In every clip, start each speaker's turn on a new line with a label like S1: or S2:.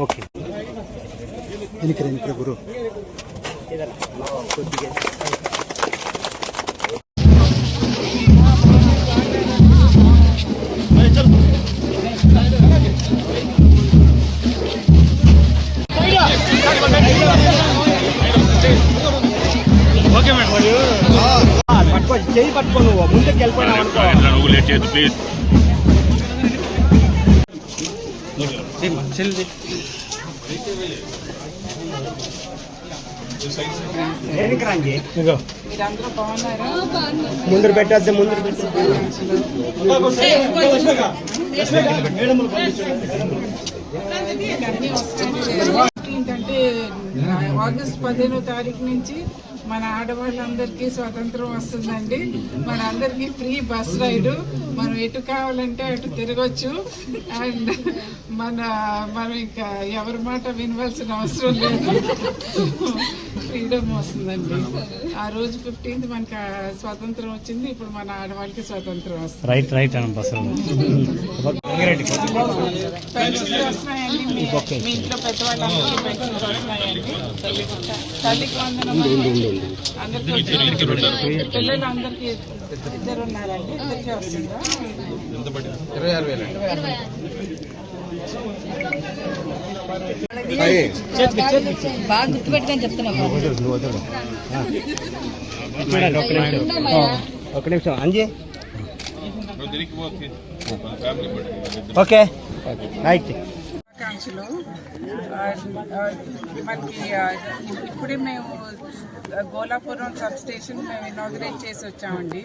S1: Okay.
S2: వెనక్కి వెనక్కి గురు.
S1: పట్టుకో చేయి పట్టుకో నువ్వు. ముందుకు వెళ్ళిపోయినావు అనుకో.
S3: ప్లీజ్
S1: దేనికి రండి?
S4: మీరందరూ బాగున్నారా
S1: ముందు పెట్టేద్దే
S4: అంటే ఆగస్ట్ పదిహేనో తారీఖు నుంచి మన ఆడవాళ్ళందరికీ స్వతంత్రం వస్తుందండి. మన అందరికీ ఫ్రీ బస్ రైడ్. మనం ఎటు కావాలంటే అటు తిరగచ్చు. అండ్ మన మనం ఇంకా ఎవరి మాట వినవలసిన అవసరం లేదు. ఫ్రీడమ్ వస్తుందండి. ఆ రోజు ఫిఫ్టీన్త్ మనకి స్వాతంత్రం వచ్చింది ఇప్పుడు మన ఆడవాళ్ళకి స్వాతంత్రం వస్తుంది.
S1: రైట్ రైట్ అని
S4: పెన్షన్లు వస్తున్నాయండి మీ ఇంట్లో పెద్దవాళ్ళందరికీ పెన్షన్లు వస్తున్నాయండి. తల్లికి వందనం అందరికీ? పిల్లలు అందరికీ ఇద్దరు ఉన్నారండి. ఇద్దరికి వస్తుందా?
S5: బాగా గుర్తుపెట్టుకొని చెప్తున్నా
S1: ఒక నిమిషం అంజీ ఓకే రైట్
S4: ఆకాంక్షలు మనకి ఇప్పుడే మేము గోలాపురం సబ్ స్టేషన్ మేము ఇనాగ్రేట్ చేసి వచ్చామండి.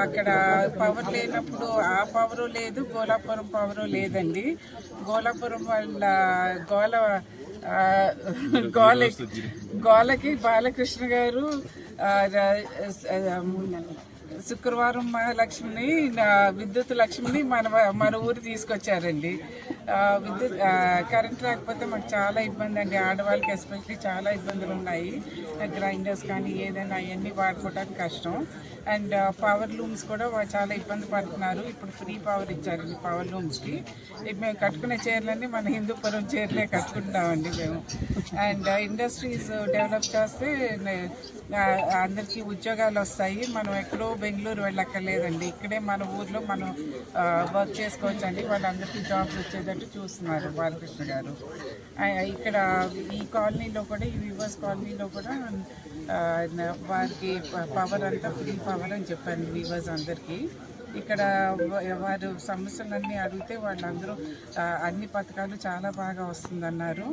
S4: అక్కడ పవర్ లేనప్పుడు ఆ పవరు లేదు గోలాపురం పవరు లేదండి. గోలాపురం వాళ్ళ గోల గోల గోలకి బాలకృష్ణ గారు శుక్రవారం మహాలక్ష్మిని విద్యుత్ లక్ష్మిని మన మన ఊరు తీసుకొచ్చారండి. విద్యుత్ కరెంట్ రాకపోతే మాకు చాలా ఇబ్బంది అండి ఆడవాళ్ళకి ఎస్పెషల్లీ చాలా ఇబ్బందులు ఉన్నాయి. గ్రైండర్స్ కానీ ఏదైనా అవన్నీ వాడుకోవడానికి కష్టం. అండ్ పవర్ లూమ్స్ కూడా చాలా ఇబ్బంది పడుతున్నారు. ఇప్పుడు ఫ్రీ పవర్ ఇచ్చారండి పవర్ లూమ్స్కి. ఇప్పుడు మేము కట్టుకునే చీరలన్నీ మన హిందూపురం చీరలే కట్టుకుంటామండి మేము. అండ్ ఇండస్ట్రీస్ డెవలప్ చేస్తే అందరికీ ఉద్యోగాలు వస్తాయి. మనం ఎక్కడో బెంగళూరు వెళ్ళక్కర్లేదండి. ఇక్కడే మన ఊర్లో మనం వర్క్ చేసుకోవచ్చు అండి వాళ్ళందరికీ జాబ్స్ వచ్చేటట్టు చూస్తున్నారు బాలకృష్ణ గారు. ఇక్కడ ఈ కాలనీలో కూడా ఈ వివర్స్ కాలనీలో కూడా వారికి పవర్ అంతా ఫ్రీ పవర్ అని చెప్పాను వివర్స్ అందరికీ. ఇక్కడ వారు సమస్యలన్నీ అడిగితే వాళ్ళందరూ అన్ని పథకాలు చాలా బాగా వస్తుందన్నారు.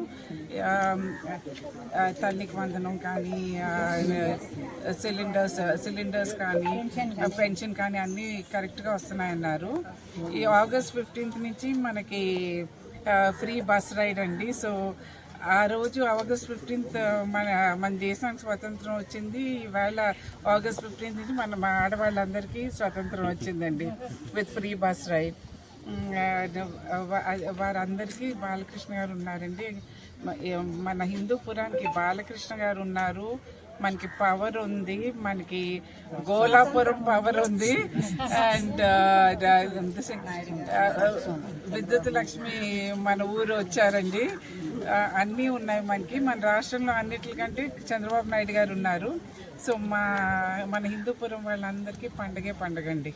S4: తల్లికి వందనం కానీ సిలిండర్స్ సిలిండర్స్ కానీ పెన్షన్ కానీ అన్నీ కరెక్ట్గా వస్తున్నాయన్నారు. ఈ ఆగస్ట్ ఫిఫ్టీన్త్ నుంచి మనకి ఫ్రీ బస్ రైడ్ అండి. సో ఆ రోజు ఆగస్ట్ ఫిఫ్టీన్త్ మన మన దేశానికి స్వతంత్రం వచ్చింది. ఇవాళ ఆగస్ట్ ఫిఫ్టీన్త్ నుంచి మన మా ఆడవాళ్ళందరికీ స్వతంత్రం వచ్చిందండి విత్ ఫ్రీ బస్ రైడ్. వారందరికీ బాలకృష్ణ గారు ఉన్నారండి. మన మన హిందూపురానికి బాలకృష్ణ గారు ఉన్నారు. మనకి పవర్ ఉంది మనకి గోలాపురం పవర్ ఉంది. అండ్ uh, విద్యుత్ లక్ష్మి మన ఊరు వచ్చారండి. అన్నీ ఉన్నాయి మనకి. మన రాష్ట్రంలో అన్నిటికంటే చంద్రబాబు నాయుడు గారు ఉన్నారు. సో మా మన హిందూపురం వాళ్ళందరికీ పండగే పండగండి.